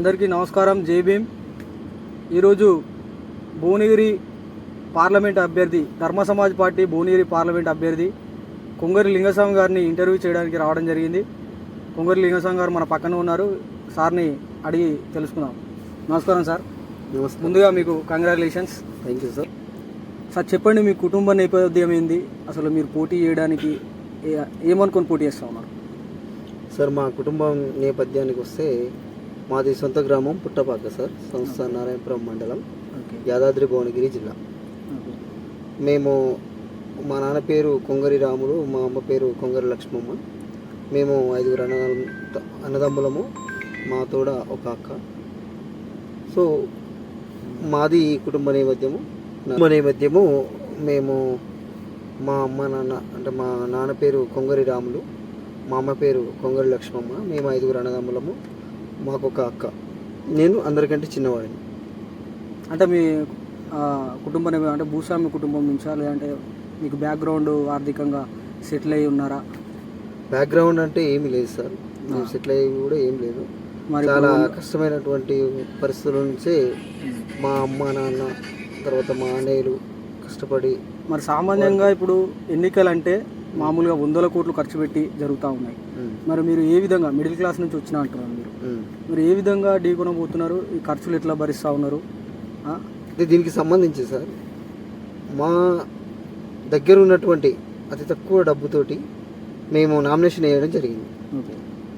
అందరికీ నమస్కారం. జై భీమ్. ఈరోజు భువనగిరి పార్లమెంట్ అభ్యర్థి ధర్మ సమాజ్ పార్టీ భువనగిరి పార్లమెంట్ అభ్యర్థి కొంగరి లింగస్వామి గారిని ఇంటర్వ్యూ చేయడానికి రావడం జరిగింది. కొంగరి లింగస్వామి గారు మన పక్కన ఉన్నారు. సార్ని అడిగి తెలుసుకుందాం. నమస్కారం సార్. ముందుగా మీకు congratulations. Thank you sir. Sir చెప్పండి మీ కుటుంబ నేపథ్యం ఏంది? అసలు మీరు పోటీ చేయడానికి ఏ- ఏమనుకొని పోటీ చేస్తూ ఉన్నారు? సార్ మా కుటుంబం నేపథ్యానికి వస్తే మాది సొంత గ్రామం పుట్టపాక సార్ సంస్థ నారాయణపురం మండలం యాదాద్రి భువనగిరి జిల్లా. మేము మా నాన్న పేరు కొంగరి రాములు మా అమ్మ పేరు కొంగరి లక్ష్మమ్మ. మేము ఐదుగురు అన్నదమ్ము అన్నదమ్ములము మా తోడ ఒక అక్క. సో మాది కుటుంబ నేపథ్యము. కుటుంబ నేపథ్యము మేము మా అమ్మ నాన్న అంటే మా నాన్న పేరు కొంగరి రాములు మా అమ్మ పేరు కొంగరి లక్ష్మమ్మ మేము ఐదుగురు అన్నదమ్ములము. మాకు ఒక అక్క. నేను అందరికంటే చిన్నవాడిని. అంటే మీ కుటుంబం అంటే భూస్వామి కుటుంబం నుంచా? లేదంటే మీకు బ్యాక్గ్రౌండ్ ఆర్థికంగా సెటిల్ అయి ఉన్నారా? బ్యాక్గ్రౌండ్ అంటే ఏమీ లేదు సార్. సెటిల్ అయ్యి కూడా ఏం లేదు. మరి చాలా కష్టమైనటువంటి పరిస్థితుల నుంచే మా అమ్మ నాన్న తర్వాత మా అన్నయ్యలు కష్టపడి మరి సామాన్యంగా ఇప్పుడు ఎన్నికలు అంటే మామూలుగా వందల కోట్లు ఖర్చు పెట్టి జరుగుతూ ఉన్నాయి. మరి మీరు ఏ విధంగా మిడిల్ క్లాస్ నుంచి వచ్చిన అంటున్నారు మీరు. మీరు ఏ విధంగా ఢీకొనబోతున్నారు? ఈ ఖర్చులు ఎట్లా భరిస్తూ ఉన్నారు? దీనికి సంబంధించి సార్ మా దగ్గర ఉన్నటువంటి అతి తక్కువ డబ్బుతోటి మేము నామినేషన్ వేయడం జరిగింది.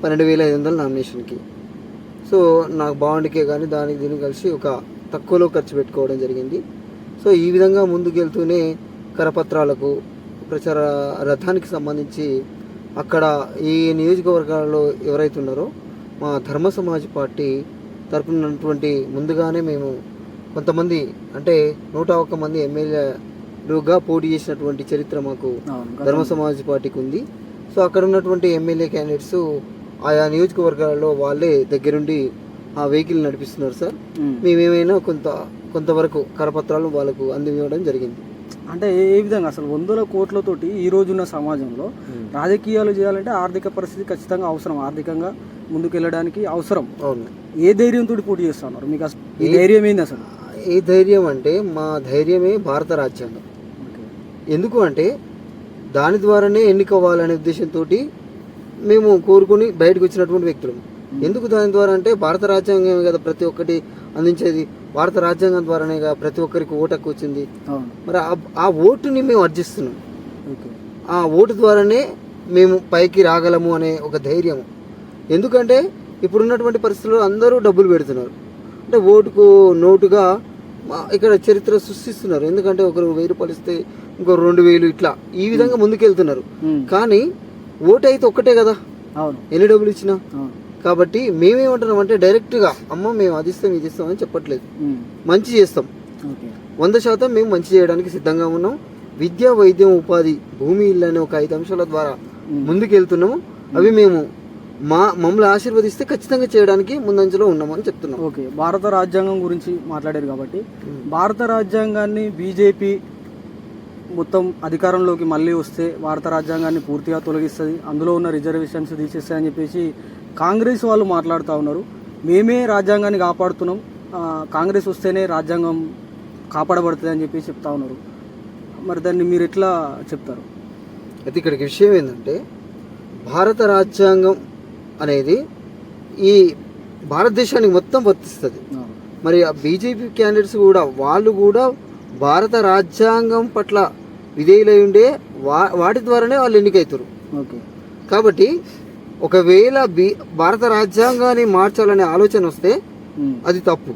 పన్నెండు వేల ఐదు వందల నామినేషన్కి. సో నాకు బాండ్కే కానీ దానికి దీనికి కలిసి ఒక తక్కువలో ఖర్చు పెట్టుకోవడం జరిగింది. సో ఈ విధంగా ముందుకెళ్తూనే కరపత్రాలకు ప్రచార రథానికి సంబంధించి అక్కడ ఈ నియోజకవర్గాల్లో ఎవరైతే ఉన్నారో మా ధర్మ సమాజ్ పార్టీ తరపున ఉన్నటువంటి ముందుగానే మేము కొంతమంది అంటే నూట ఒక్క మంది ఎమ్మెల్యేలుగా పోటీ చేసినటువంటి చరిత్ర మాకు ధర్మ సమాజ్ పార్టీకి ఉంది. సో అక్కడ ఉన్నటువంటి ఎమ్మెల్యే క్యాండిడేట్స్ ఆయా నియోజకవర్గాలలో వాళ్ళే దగ్గరుండి ఆ వెహికల్ నడిపిస్తున్నారు సార్. మేమేమైనా కొంత కొంతవరకు కరపత్రాలు వాళ్ళకు అందివ్వడం జరిగింది. అంటే ఏ విధంగా? అసలు వందల కోట్లతోటి ఈ రోజున్న సమాజంలో రాజకీయాలు చేయాలంటే ఆర్థిక పరిస్థితి ఖచ్చితంగా అవసరం. ఆర్థికంగా ముందుకు వెళ్ళడానికి అవసరం ఏ ధైర్యంతో పోటీ చేస్తున్నారు? మీకు అసలు ఈ ధైర్యం ఏంది అసలు? ఏ ధైర్యం అంటే మా ధైర్యమే భారత రాజ్యాంగం. ఎందుకు అంటే దాని ద్వారానే ఎన్నికవ్వాలనే ఉద్దేశంతో మేము కోరుకుని బయటకు వచ్చినటువంటి వ్యక్తులం. ఎందుకు దాని ద్వారా అంటే భారత రాజ్యాంగమే కదా ప్రతి ఒక్కటి అందించేది? భారత రాజ్యాంగం ద్వారానే కదా ప్రతి ఒక్కరికి ఓటు హక్కు వచ్చింది మరి ఆ- ఆ ఓటుని మేము అర్జిస్తున్నాం. ఆ ఓటు ద్వారానే మేము పైకి రాగలము అనే ఒక ధైర్యం ఎందుకంటే ఇప్పుడున్నటువంటి పరిస్థితుల్లో అందరూ డబ్బులు పెడుతున్నారు. అంటే ఓటుకు నోటుగా ఇక్కడ చరిత్ర సృష్టిస్తున్నారు. ఎందుకంటే ఒకరు వెయ్యి రూపాయలు ఇస్తే ఇంకో రెండు వేలు ఇట్లా ఈ విధంగా ముందుకెళ్తున్నారు. కానీ ఓటు అయితే ఒక్కటే కదా? అవును. ఎన్ని డబ్బులు ఇచ్చినా? కాబట్టి మేమేమంటున్నాం అంటే డైరెక్ట్గా అమ్మ మేము అది ఇస్తాం ఇది ఇస్తాం అని చెప్పట్లేదు. మంచి చేస్తాం. వంద శాతం మేము మంచి చేయడానికి సిద్ధంగా ఉన్నాం. విద్య వైద్యం ఉపాధి భూమి ఇల్లు అనే ఒక ఐదు అంశాల ద్వారా. ముందుకెళ్తున్నాము. అవి మేము మా మమ్మల్ని ఆశీర్వదిస్తే ఖచ్చితంగా చేయడానికి ముందంజలో ఉన్నామని చెప్తున్నాం. ఓకే. భారత రాజ్యాంగం గురించి మాట్లాడారు కాబట్టి భారత రాజ్యాంగాన్ని బీజేపీ మొత్తం అధికారంలోకి మళ్ళీ వస్తే భారత రాజ్యాంగాన్ని పూర్తిగా తొలగిస్తుంది. అందులో ఉన్న రిజర్వేషన్స్ తీసేస్తాయని చెప్పేసి కాంగ్రెస్ వాళ్ళు మాట్లాడుతూ ఉన్నారు. మేమే రాజ్యాంగాన్ని కాపాడుతున్నాం. కాంగ్రెస్ వస్తేనే రాజ్యాంగం కాపాడబడుతుంది అని చెప్పేసి చెప్తా ఉన్నారు. మరి దాన్ని మీరు ఎట్లా చెప్తారు? అయితే ఇక్కడికి విషయం ఏంటంటే భారత రాజ్యాంగం అనేది ఈ భారతదేశానికి మొత్తం వర్తిస్తుంది. మరి ఆ బీజేపీ క్యాండిడేట్స్ కూడా వాళ్ళు కూడా భారత రాజ్యాంగం పట్ల విధేయులై ఉండే వా వాటి ద్వారానే వాళ్ళు ఎన్నికవుతారు ఓకే. కాబట్టి ఒకవేళ బీ భారత రాజ్యాంగాన్ని మార్చాలనే ఆలోచన వస్తే. అది తప్పు.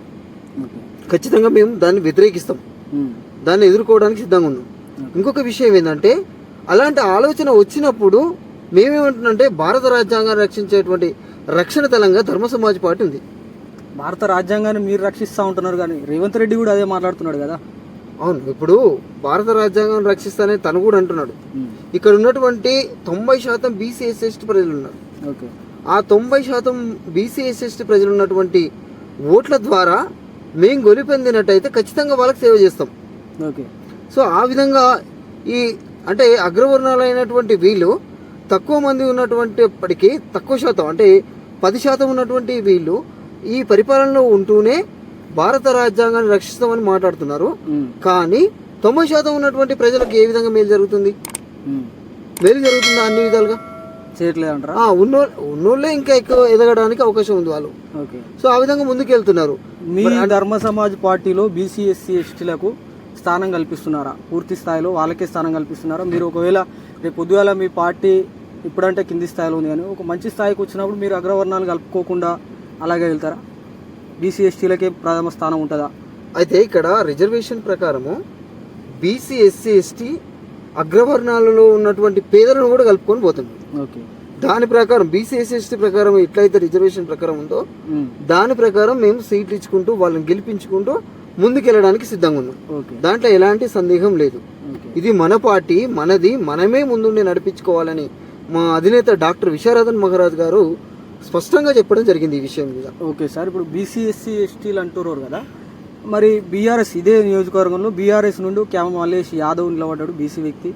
ఖచ్చితంగా మేము దాన్ని వ్యతిరేకిస్తాం. దాన్ని ఎదుర్కోవడానికి సిద్ధంగా ఉన్నాం. ఇంకొక విషయం ఏంటంటే అలాంటి ఆలోచన వచ్చినప్పుడు మేమేమంటున్నాంటే భారత రాజ్యాంగాన్ని రక్షించేటువంటి రక్షణ తలంగా ధర్మ సమాజ్ పార్టీ ఉంది. భారత రాజ్యాంగాన్ని మీరు రక్షిస్తూ ఉంటున్నారు కానీ రేవంత్ రెడ్డి కూడా అదే మాట్లాడుతున్నాడు కదా. అవును ఇప్పుడు భారత రాజ్యాంగాన్ని రక్షిస్తానని తను కూడా అంటున్నాడు. ఇక్కడ ఉన్నటువంటి తొంభై శాతం బీసీ ఎస్ఎస్టీ ప్రజలు ఉన్నారు. ఆ తొంభై శాతం బీసీ ఎస్ఎస్టీ ప్రజలు ఉన్నటువంటి ఓట్ల ద్వారా మేము గొలిపొందినట్టయితే ఖచ్చితంగా వాళ్ళకి సేవ చేస్తాం. ఓకే. సో ఆ విధంగా ఈ అంటే అగ్రవర్ణాలైనటువంటి వీళ్ళు తక్కువ మంది ఉన్నటువంటిప్పటికీ తక్కువ శాతం అంటే పది శాతం ఉన్నటువంటి వీళ్ళు ఈ పరిపాలనలో ఉంటూనే భారత రాజ్యాంగాన్ని రక్షిస్తామని మాట్లాడుతున్నారు. కానీ తొంభై శాతం ఉన్నటువంటి ప్రజలకు ఏ విధంగా మేలు జరుగుతుంది. మేలు జరుగుతుందా అన్ని విధాలుగా? చేయట్లేదంటారా ఉన్నో ఉన్నోళ్ళే ఇంకా ఎక్కువ ఎదగడానికి అవకాశం ఉంది వాళ్ళు. ఓకే. సో ఆ విధంగా ముందుకు వెళ్తున్నారు మీ ధర్మ సమాజ్ పార్టీలో బీసీ ఎస్సీ ఎస్టీలకు స్థానం కల్పిస్తున్నారా? పూర్తి స్థాయిలో వాళ్ళకే స్థానం కల్పిస్తున్నారా? మీరు ఒకవేళ రేపు పొద్దుగాల మీ పార్టీ ఇప్పుడంటే కింది స్థాయిలో ఉంది కానీ ఒక మంచి స్థాయికి వచ్చినప్పుడు మీరు అగ్రవర్ణాలు కలుపుకోకుండా అలాగే వెళ్తారా? బీసీ ఎస్టీలకే ప్రథమ స్థానం ఉంటుందా? అయితే ఇక్కడ రిజర్వేషన్ ప్రకారము బీసీ ఎస్సీ ఎస్టీ అగ్రవర్ణాలలో ఉన్నటువంటి పేదలను కూడా కలుపుకొని పోతుంది. ఓకే. దాని ప్రకారం బీసీ ఎస్సీ ఎస్టీ ప్రకారం ఎట్లయితే రిజర్వేషన్ ప్రకారం ఉందో దాని ప్రకారం మేము సీట్లు ఇచ్చుకుంటూ వాళ్ళని గెలిపించుకుంటూ ముందుకెళ్ళడానికి సిద్ధంగా ఉన్నాం. ఓకే. దాంట్లో ఎలాంటి సందేహం లేదు. ఇది మన పార్టీ మనది మనమే ముందుండి నడిపించుకోవాలని మా అధినేత డాక్టర్ విశారదన్ మహారాజ్ గారు స్పష్టంగా చెప్పడం జరిగింది ఈ విషయం మీద. ఓకే సార్ ఇప్పుడు బీసీ ఎస్సీ ఎస్టీలు అంటున్నారు కదా మరి బీఆర్ఎస్ ఇదే నియోజకవర్గంలో బీఆర్ఎస్ నుండి క్యామ మల్లేష్ యాదవ్ నిలబడ్డాడు బీసీ వ్యక్తి.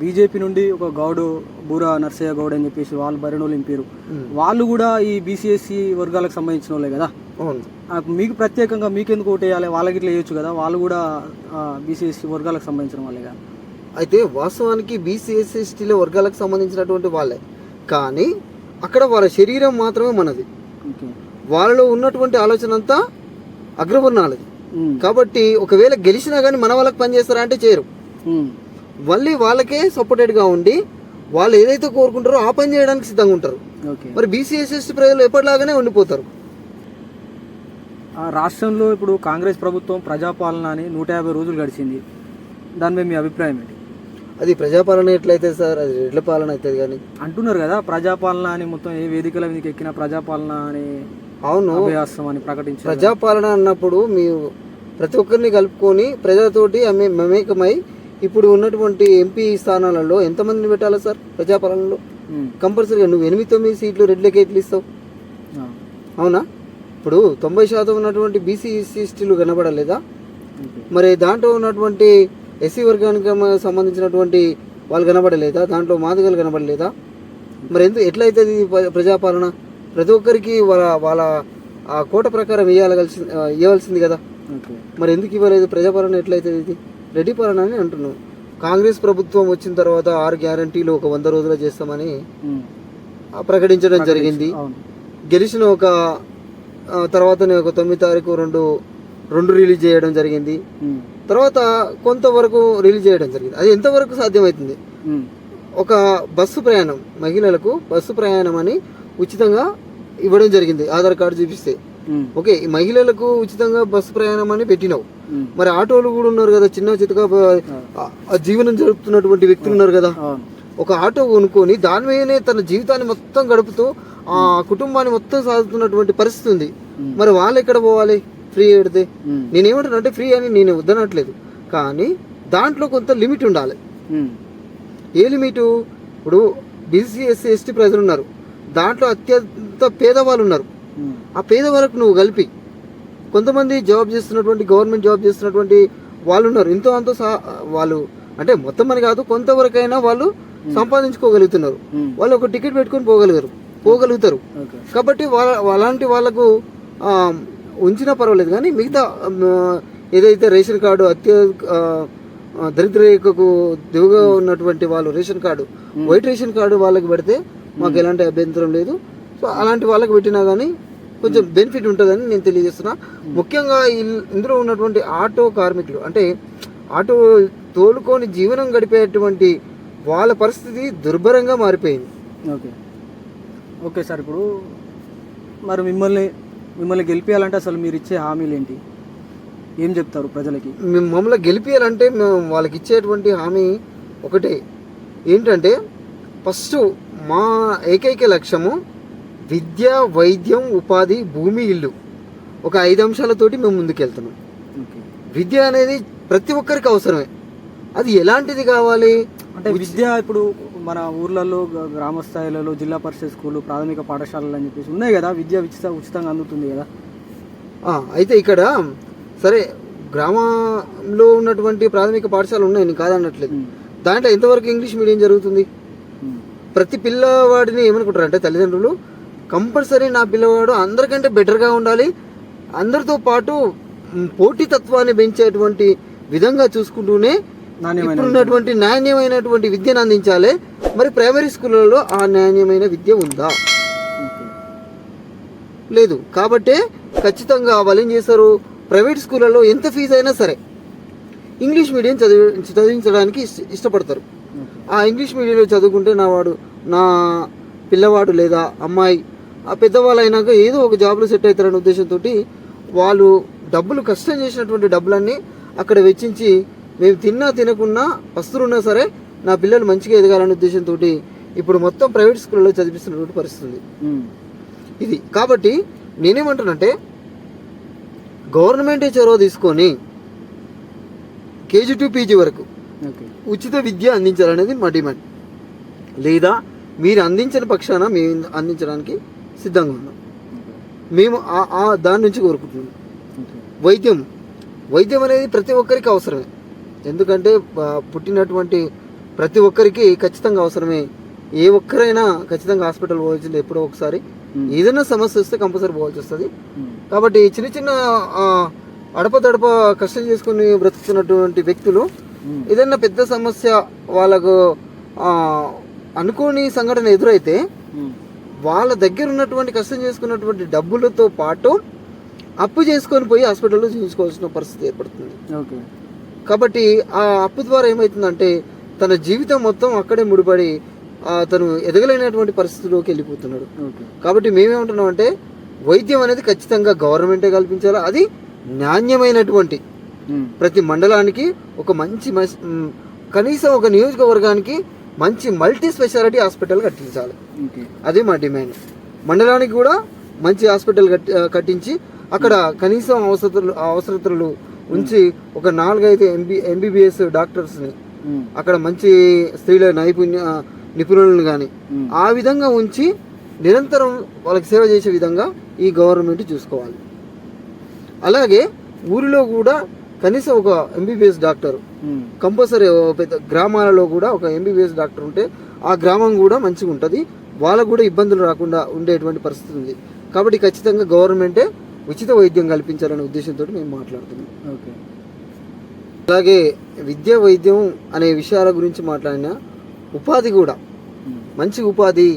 బీజేపీ నుండి ఒక గౌడు బూరా నర్సయ్య గౌడ్ అని చెప్పేసి వాళ్ళు ఇంపారు ఉమ్. వాళ్ళు కూడా ఈ బీసీఎస్సీ వర్గాలకు సంబంధించిన వాళ్ళే కదా? మీకు ప్రత్యేకంగా మీకెందుకు ఓటేయాలి వాళ్ళకి ఇట్లా వేయొచ్చు కదా? వాళ్ళు కూడా బీసీఎస్సీ వర్గాలకు సంబంధించిన వాళ్ళే కదా? అయితే వాస్తవానికి బీసీ ఎస్సీ ఎస్టీల వర్గాలకు సంబంధించినటువంటి వాళ్ళే. కానీ అక్కడ వాళ్ళ శరీరం మాత్రమే మనది. వాళ్ళలో ఉన్నటువంటి ఆలోచన అంతా అగ్రవర్ణాలది. కాబట్టి ఒకవేళ గెలిచినా కానీ మన వాళ్ళకి పనిచేస్తారా అంటే చేయరు. మళ్ళీ వాళ్ళకే సపోర్టెడ్గా ఉండి వాళ్ళు ఏదైతే కోరుకుంటారో ఆ పని చేయడానికి సిద్ధంగా ఉంటారు. ఓకే. మరి బీసీ ఎస్సీ ఎస్టీ ప్రజలు ఎప్పటిలాగానే ఉండిపోతారు. ఆ రాష్ట్రంలో ఇప్పుడు కాంగ్రెస్ ప్రభుత్వం ప్రజాపాలన అని నూట యాభై రోజులు గడిచింది. దాని మీద మీ అభిప్రాయం ఏంటి? అది ప్రజాపాలన ఎట్లయితే సార్ అది రెడ్ల పాలన అవుతుంది కానీ. అంటున్నారు కదా ప్రజాపాలన అని మొత్తం ఏ వేదికల మీదకి ఎక్కిన ప్రజాపాలన అని అవును. ప్రకటించారు. ప్రజాపాలన అన్నప్పుడు మీరు ప్రతి ఒక్కరిని కలుపుకొని ప్రజలతోటి అమే మమేకమై ఇప్పుడు ఉన్నటువంటి ఎంపీ స్థానాలలో ఎంతమందిని పెట్టాలి సార్ ప్రజాపాలనలో? కంపల్సరీగా నువ్వు ఎనిమిది తొమ్మిది సీట్లు రెడ్లకి ఎట్లు ఇస్తావు? అవునా? ఇప్పుడు తొంభై శాతం ఉన్నటువంటి బీసీ ఎస్సీ ఎస్టీలు కనబడలేదా. మరి దాంట్లో ఉన్నటువంటి ఎస్సీ వర్గానికి సంబంధించినటువంటి వాళ్ళు కనబడలేదా? దాంట్లో మాదిగలు కనబడలేదా? మరి ఎందుకు ఎట్లయితుంది ప్ర- ప్రజాపాలన? ప్రతి ఒక్కరికి వాళ్ళ వాళ్ళ ఆ కోట ప్రకారం ఇవ్వాలగలిసి ఇవ్వాల్సింది కదా. మరి ఎందుకు ఇవ్వలేదు? ప్రజాపాలన ఎట్లయితుంది ఇది? రెడ్డి పాలన అని అంటున్నాం. కాంగ్రెస్ ప్రభుత్వం వచ్చిన తర్వాత ఆరు గ్యారంటీలు ఒక వంద రోజులు చేస్తామని ప్రకటించడం జరిగింది. గెలిచిన ఒక తర్వాతనే ఒక తొమ్మిది తారీఖు రెండు రెండు రిలీజ్ చేయడం జరిగింది. తర్వాత కొంతవరకు రిలీజ్ చేయడం జరిగింది. అది ఎంతవరకు సాధ్యమవుతుంది? ఒక బస్సు ప్రయాణం మహిళలకు బస్సు ప్రయాణం అని ఉచితంగా ఇవ్వడం జరిగింది. ఆధార్ కార్డు చూపిస్తే. ఓకే ఈ మహిళలకు ఉచితంగా బస్సు ప్రయాణం అని పెట్టినావు. మరి ఆటోలు కూడా ఉన్నారు కదా చిన్న ఆ జీవనం జరుపుతున్నటువంటి వ్యక్తులు ఉన్నారు కదా. ఒక ఆటో కొనుక్కొని దాని మీదనే తన జీవితాన్ని మొత్తం గడుపుతూ ఆ కుటుంబాన్ని మొత్తం సాగుతున్నటువంటి పరిస్థితి ఉంది. మరి వాళ్ళు ఎక్కడ పోవాలి? ఫ్రీ పెడితే నేనేమంటాను అంటే ఫ్రీ అని నేను వద్దనట్లేదు. కానీ దాంట్లో కొంత లిమిట్ ఉండాలి. ఏ లిమిటు? ఇప్పుడు బీసీ ఎస్సీ ఎస్టీ ప్రజలు ఉన్నారు. దాంట్లో అత్యంత పేదవాళ్ళు ఉన్నారు. ఆ పేదవాళ్ళకు నువ్వు కలిపి కొంతమంది జాబ్ చేస్తున్నటువంటి గవర్నమెంట్ జాబ్ చేస్తున్నటువంటి వాళ్ళు ఉన్నారు. ఇంతో అంతో వాళ్ళు అంటే మొత్తం అని కాదు కొంతవరకైనా వాళ్ళు సంపాదించుకోగలుగుతున్నారు. వాళ్ళు ఒక టికెట్ పెట్టుకొని పోగలుగుతారు. పోగలుగుతారు కాబట్టి వాళ్ళ అలాంటి వాళ్ళకు ఉంచినా పర్వాలేదు. కానీ మిగతా ఏదైతే రేషన్ కార్డు అత్య దరిద్ర రేఖకు దిగుగా ఉన్నటువంటి వాళ్ళు ration card white ration card వాళ్ళకి పెడితే మాకు ఎలాంటి అభ్యంతరం లేదు. సో అలాంటి వాళ్ళకి పెట్టినా కానీ కొంచెం బెనిఫిట్ ఉంటుందని నేను తెలియజేస్తున్నా. ముఖ్యంగా ఇందులో ఉన్నటువంటి ఆటో కార్మికులు అంటే ఆటో తోలుకొని జీవనం గడిపేటువంటి వాళ్ళ పరిస్థితి దుర్భరంగా మారిపోయింది. ఓకే. ఓకే సార్ ఇప్పుడు మరి మిమ్మల్ని మిమ్మల్ని గెలిపించాలంటే అసలు మీరు ఇచ్చే హామీలు ఏంటి ఏం చెప్తారు ప్రజలకి? మేము మమ్మల్ని గెలిపించాలంటే మేము వాళ్ళకి ఇచ్చేటువంటి హామీ ఒకటే. ఏంటంటే ఫస్ట్ మా ఏకైక లక్ష్యము విద్య వైద్యం ఉపాధి భూమి ఇల్లు. ఒక ఐదు అంశాలతోటి మేము ముందుకెళ్తున్నాం. విద్య అనేది ప్రతి ఒక్కరికి అవసరమే. అది ఎలాంటిది కావాలి? అంటే విద్య ఇప్పుడు మన ఊర్లలో గ్రామ స్థాయిలలో జిల్లా పరిషత్ స్కూళ్ళు ప్రాథమిక పాఠశాలలు అని చెప్పేసి ఉన్నాయి కదా విద్య ఉచిత ఉచితంగా అందుతుంది కదా? అయితే ఇక్కడ సరే గ్రామంలో ఉన్నటువంటి ప్రాథమిక పాఠశాలలు ఉన్నాయి నేను కాదనట్లేదు. ఉమ్, దాంట్లో ఎంతవరకు ఇంగ్లీష్ మీడియం జరుగుతుంది? ప్రతి పిల్లవాడిని ఏమనుకుంటారు అంటే తల్లిదండ్రులు కంపల్సరీ నా పిల్లవాడు అందరికంటే బెటర్గా ఉండాలి. అందరితో పాటు పోటీతత్వాన్ని పెంచేటువంటి విధంగా చూసుకుంటూనే ఇప్పుడున్నటువంటి నాణ్యమైనటువంటి విద్యను అందించాలి. మరి ప్రైమరీ స్కూళ్ళలో ఆ నాణ్యమైన విద్య ఉందా. లేదు. కాబట్టే ఖచ్చితంగా వాళ్ళు ఏం చేస్తారు ప్రైవేట్ స్కూళ్ళలో ఎంత ఫీజు అయినా సరే ఇంగ్లీష్ మీడియం చదివి చదివించడానికి ఇష్ట- ఇష్టపడతారు. ఆ ఇంగ్లీష్ మీడియంలో చదువుకుంటే నా వాడు నా పిల్లవాడు లేదా అమ్మాయి ఆ పెద్దవాళ్ళు అయినాక ఏదో ఒక జాబ్లో సెట్ అవుతారనే ఉద్దేశంతో వాళ్ళు డబ్బులు కష్టం చేసినటువంటి డబ్బులన్నీ అక్కడ వెచ్చించి మేము తిన్నా తినకున్నా పస్తులున్నా సరే నా పిల్లలు మంచిగా ఎదగాలనే ఉద్దేశంతో ఇప్పుడు మొత్తం ప్రైవేట్ స్కూళ్ళలో చదివిస్తున్నటువంటి పరిస్థితి ఉంది ఉమ్. ఇది కాబట్టి నేనేమంటానంటే గవర్నమెంటే చొరవ తీసుకొని కేజీ టు పీజీ వరకు ఉచిత విద్య అందించాలనేది మా డిమాండ్. లేదా మీరు అందించిన పక్షాన మేము అందించడానికి సిద్ధంగా ఉన్నాం. మేము ఆ- దాని నుంచి కోరుకుంటున్నాం. వైద్యం. వైద్యం అనేది ప్రతి ఒక్కరికి అవసరమే. ఎందుకంటే పుట్టినటువంటి ప్రతి ఒక్కరికి ఖచ్చితంగా అవసరమే. ఏ ఒక్కరైనా ఖచ్చితంగా హాస్పిటల్ పోవాల్సింది ఎప్పుడో ఒకసారి. ఉమ్. ఏదైనా సమస్య వస్తే కంపల్సరీ పోవాల్సి వస్తుంది. ఉమ్. కాబట్టి చిన్న చిన్న ఆ, అడప తడప కష్టం చేసుకుని బ్రతుకుతున్నటువంటి వ్యక్తులు. ఏదైనా పెద్ద సమస్య వాళ్ళకు అనుకోని సంఘటన ఎదురైతే. వాళ్ళ దగ్గర ఉన్నటువంటి కష్టం చేసుకున్నటువంటి డబ్బులతో పాటు అప్పు చేసుకొని పోయి హాస్పిటల్లో చూపించుకోవాల్సిన పరిస్థితి ఏర్పడుతుంది ఓకే కాబట్టి ఆ అప్పు ద్వారా ఏమవుతుందంటే తన జీవితం మొత్తం అక్కడే ముడిపడి తను ఎదగలేనటువంటి పరిస్థితిలోకి వెళ్ళిపోతున్నాడు ఓకే కాబట్టి మేమేమంటున్నాం అంటే వైద్యం అనేది ఖచ్చితంగా గవర్నమెంటే కల్పించాలి అది నాణ్యమైనటువంటి. ప్రతి మండలానికి ఒక మంచి కనీసం ఒక నియోజకవర్గానికి మంచి మల్టీ స్పెషాలిటీ హాస్పిటల్ కట్టించాలి. అదే మా డిమాండ్. మండలానికి కూడా మంచి హాస్పిటల్ కట్టించి అక్కడ కనీసం అవసరతలు అవసరతలు ఉంచి ఒక నాలుగైదు ఎంబీ ఎంబీబీఎస్ డాక్టర్స్ని. అక్కడ మంచి స్త్రీల నైపుణ్య నిపుణులను కానీ. ఆ విధంగా ఉంచి నిరంతరం వాళ్ళకి సేవ చేసే విధంగా ఈ గవర్నమెంట్ చూసుకోవాలి. అలాగే ఊరిలో కూడా కనీసం ఒక ఎంబీబీఎస్ డాక్టర్ ఉమ్. కంపల్సరీ పెద్ద గ్రామాలలో కూడా ఒక ఎంబీబీఎస్ డాక్టర్ ఉంటే ఆ గ్రామం కూడా మంచిగా ఉంటుంది. వాళ్ళకు కూడా ఇబ్బందులు రాకుండా ఉండేటువంటి పరిస్థితి ఉంది. కాబట్టి ఖచ్చితంగా గవర్నమెంటే ఉచిత వైద్యం కల్పించాలనే ఉద్దేశంతో మేము మాట్లాడుతున్నాం. ఓకే. అలాగే విద్య వైద్యం అనే విషయాల గురించి మాట్లాడిన ఉపాధి కూడా ఉమ్. మంచి ఉపాధి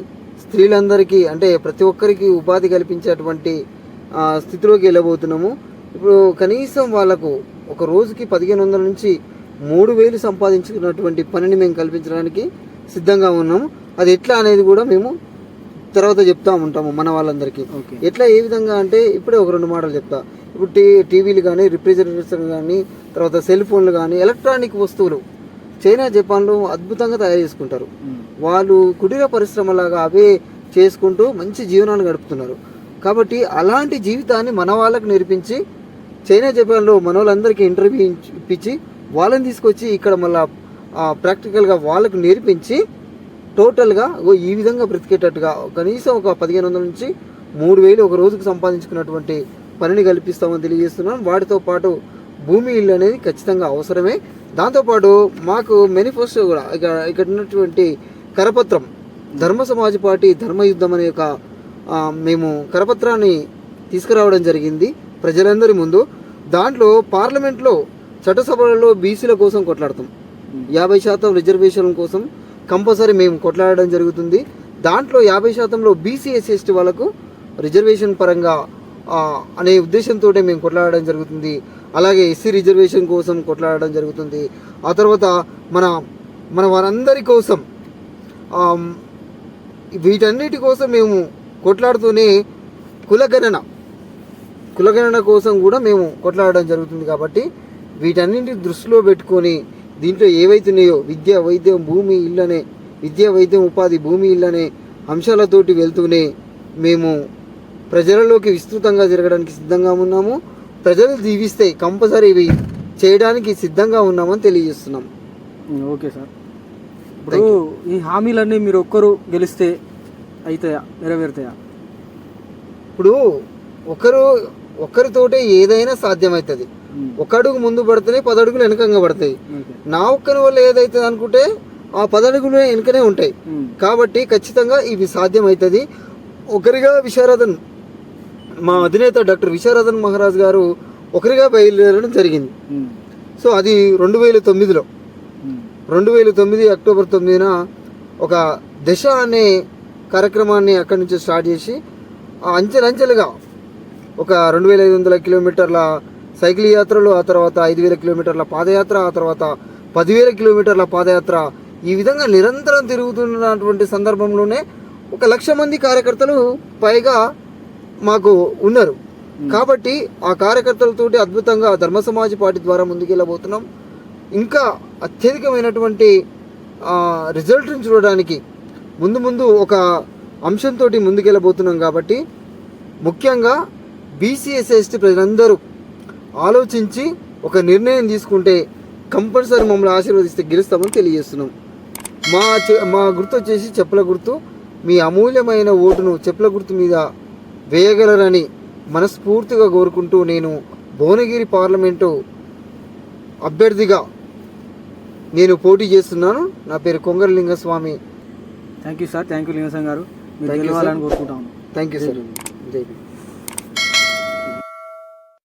స్త్రీలందరికీ అంటే ప్రతి ఒక్కరికి ఉపాధి కల్పించేటువంటి స్థితిలోకి వెళ్ళబోతున్నాము. ఇప్పుడు కనీసం వాళ్ళకు ఒక రోజుకి పదిహేను వందల నుంచి మూడు వేలు సంపాదించుకున్నటువంటి పనిని మేము కల్పించడానికి సిద్ధంగా ఉన్నాము. అది ఎట్లా అనేది కూడా మేము తర్వాత చెప్తా ఉంటాము మన వాళ్ళందరికీ. ఎట్లా ఏ విధంగా అంటే ఇప్పుడే ఒక రెండు మాటలు చెప్తా. ఇప్పుడు టీ టీవీలు కానీ రిఫ్రిజిరేటర్స్ కానీ తర్వాత సెల్ ఫోన్లు కానీ ఎలక్ట్రానిక్ వస్తువులు చైనా జపాన్లో అద్భుతంగా తయారు చేసుకుంటారు. వాళ్ళు కుటీర పరిశ్రమలాగా అవే చేసుకుంటూ మంచి జీవనాన్ని గడుపుతున్నారు. కాబట్టి అలాంటి జీవితాన్ని మన వాళ్ళకి నేర్పించి చైనా జపాన్లో మన వాళ్ళందరికీ ఇంటర్వ్యూ ఇప్పించి వాళ్ళని తీసుకొచ్చి ఇక్కడ మళ్ళా ప్రాక్టికల్గా వాళ్ళకు నేర్పించి టోటల్గా ఓ ఈ విధంగా బ్రతికేటట్టుగా కనీసం ఒక పదిహేను వందల నుంచి మూడు వేలు ఒక రోజుకు సంపాదించుకున్నటువంటి పనిని కల్పిస్తామని తెలియజేస్తున్నాం. వాటితో పాటు భూమి ఇల్లు అనేది ఖచ్చితంగా అవసరమే. దాంతోపాటు మాకు మేనిఫెస్టో కూడా ఇక్కడ ఇక్కడ ఉన్నటువంటి కరపత్రం ధర్మ సమాజ్ పార్టీ ధర్మయుద్ధం అనే ఒక మేము కరపత్రాన్ని తీసుకురావడం జరిగింది. ప్రజలందరి ముందు దాంట్లో పార్లమెంట్లో చట్టసభలలో బీసీల కోసం కొట్లాడతాం. యాభై శాతం రిజర్వేషన్ కోసం కంపల్సరీ మేము కొట్లాడడం జరుగుతుంది. దాంట్లో యాభై శాతంలో బీసీ ఎస్సీ ఎస్టీ వాళ్ళకు రిజర్వేషన్ పరంగా అనే ఉద్దేశంతో మేము కొట్లాడడం జరుగుతుంది. అలాగే ఎస్సీ రిజర్వేషన్ కోసం కొట్లాడడం జరుగుతుంది. ఆ తర్వాత మన మన వారందరి కోసం వీటన్నిటి కోసం మేము కొట్లాడుతూనే కులగణన కులగణన కోసం కూడా మేము కొట్లాడడం జరుగుతుంది కాబట్టి వీటన్నింటిని దృష్టిలో పెట్టుకొని దీంట్లో ఏవైతున్నాయో విద్య వైద్యం భూమి అనే విద్య వైద్యం ఉపాధి భూమి అనే అంశాలతోటి వెళ్తూనే మేము ప్రజలలోకి విస్తృతంగా జరగడానికి సిద్ధంగా ఉన్నాము. ప్రజలు దీవిస్తే కంపల్సరీ ఇవి చేయడానికి సిద్ధంగా ఉన్నామని తెలియజేస్తున్నాం. Okay sir. ఇప్పుడు ఈ హామీలన్నీ మీరు ఒక్కరు గెలిస్తే అవుతాయా నెరవేరుతాయా? ఇప్పుడు ఒకరు ఒకరితోటే ఏదైనా సాధ్యమవుతుంది ఉమ్. ఒక అడుగు ముందు పడితేనే పది అడుగులు వెనకంగా పడతాయి. నా ఒక్కరి వల్ల ఏదైతుంది అనుకుంటే ఆ పది అడుగులు వెనుకనే ఉంటాయి. కాబట్టి ఖచ్చితంగా ఇవి సాధ్యమవుతుంది ఒకరిగా విశారదన్ మా అధినేత డాక్టర్ విశారదన్ మహారాజ్ గారు ఒకరిగా బయలుదేరడం జరిగింది. సో అది రెండు వేల తొమ్మిదిలో రెండు వేల తొమ్మిది అక్టోబర్ తొమ్మిదిన ఒక దశ అనే కార్యక్రమాన్ని అక్కడి నుంచి స్టార్ట్ చేసి ఆ అంచెలంచెలుగా ఒక రెండు వేల ఐదు వందల కిలోమీటర్ల సైకిల్ యాత్రలు ఆ తర్వాత ఐదు వేల కిలోమీటర్ల పాదయాత్ర ఆ తర్వాత పదివేల కిలోమీటర్ల పాదయాత్ర. ఈ విధంగా నిరంతరం తిరుగుతున్నటువంటి సందర్భంలోనే ఒక లక్ష మంది కార్యకర్తలు పైగా మాకు ఉన్నారు. కాబట్టి ఆ కార్యకర్తలతోటి అద్భుతంగా ధర్మ సమాజ్ పార్టీ ద్వారా ముందుకెళ్ళబోతున్నాం. ఇంకా అత్యధికమైనటువంటి రిజల్ట్ని చూడడానికి ముందు ముందు ఒక అంశంతో ముందుకెళ్ళబోతున్నాం కాబట్టి ముఖ్యంగా బీసీఎస్ ఎస్టీ ప్రజలందరూ ఆలోచించి ఒక నిర్ణయం తీసుకుంటే కంపల్సరీ మమ్మల్ని ఆశీర్వదిస్తే గెలుస్తామని తెలియజేస్తున్నాం. మా మా గుర్తు వచ్చేసి చెప్పుల గుర్తు మీ అమూల్యమైన ఓటును చెప్పుల గుర్తు మీద వేయగలరని మనస్ఫూర్తిగా కోరుకుంటూ నేను భువనగిరి పార్లమెంటు అభ్యర్థిగా నేను పోటీ చేస్తున్నాను. నా పేరు Kongaralinga Swamy thank you sir thank you లింగసం గారు థ్యాంక్ యూ సార్. జై.